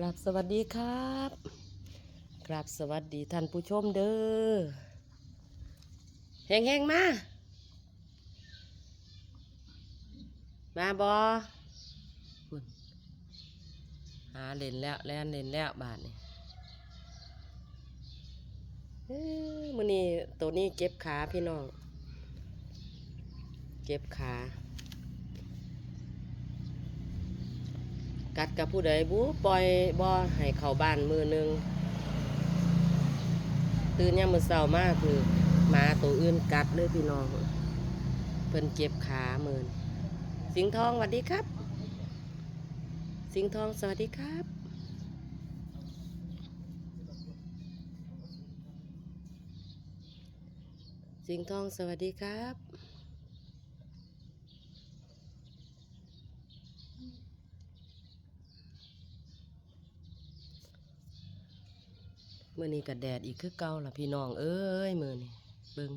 กราบสวัสดีครับ กราบสวัสดีท่านผู้ชมเด้อแหงแหงมา มาบอหาเล่นแล้วแล่นเล่นแล้วบาทนี่เอ้อมือนี้ตัวนี้เจ็บขาพี่น้องเจ็บขา กัดกับผู้ใดบูปล่อยบ่ให้เข้าบ้านมือหนึ่งตื่นยามมือเช้ามาคือหมาตัวอื่นกัดเลยพี่น้อง เพิ่นเจ็บขามือนสิงทองสวัสดีครับ สิงทองสวัสดีครับ สิงทองสวัสดีครับ มื่อนี้ก็แดดอีกคือเก่าละพี่น้องเอ้ยมื่อนี้เบิ่ง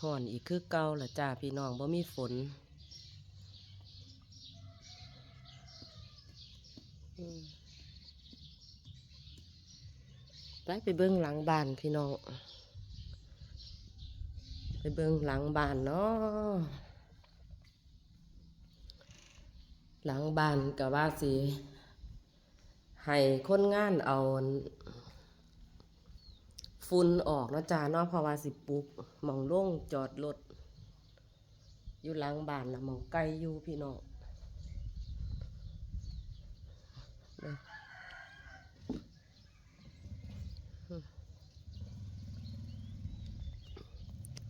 ห่อนอีกคือเก่าละจ้าพี่น้องบ่มีฝนไปไปเบิ่งหลังบ้านพี่น้อง ไปเบิ่งหลังบ้านเนาะหลังบ้านก็ว่าสิ ให้คนงานเอาฝุ่นออกเนาะจ้าเนาะเพราะว่าสิปลุกมองโล่งจอดรถอยู่หลังบ้านนะมองไกลอยู่พี่น้อง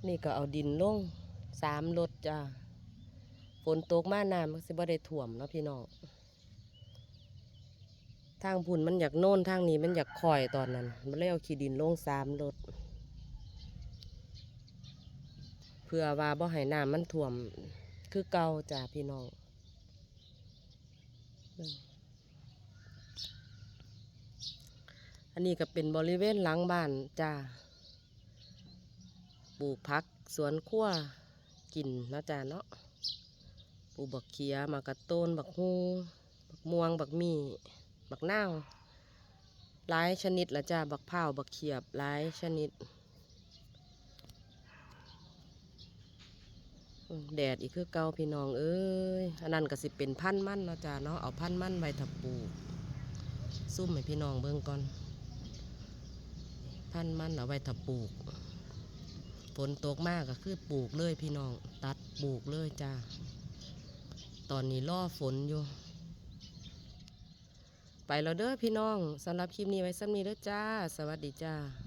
นี่ก็เอาดินลงสามรถจ้าฝนตกมาน้ำมันสิบ่ได้ถ่วมเนาะพี่น้อง ทางพุ่นมันอยากโน่นทางนี้มันอยากคอยตอนนั้น มันเลยเอาขี้ดินลงสามรถเพื่อว่าบ่ให้น้ำมันท่วม คือเก่าจ้าพี่น้องอันนี้ก็เป็นบริเวณหลังบ้านจ้าปลูกพักสวนครัวกินนาะจ้าเนาะปลูกบักเขียมากระต้นบักฮูบักม่วงบักมี่ บักนาวหลายชนิดละจ้าบักเผาบักเขียบหลายชนิด แดดอีกคือเก่าพี่น้องเอ้ยอันนั้นก็สิเป็นพันมันเนาะจ้าเนาะเอาพันมันไว้ถับปูซุ่มให้พี่น้องเบิ่งก่อน พันมันเอาไว้ถับปลูกฝนตกมากก็คือปลูกเลยพี่น้องตัดปลูกเลยจ้า ตอนนี้ล่อฝนอยู่ ไปแล้วเด้อพี่น้องสำหรับคลิปนี้ไว้ซ้ำนี้เด้อจ้า สวัสดีจ้า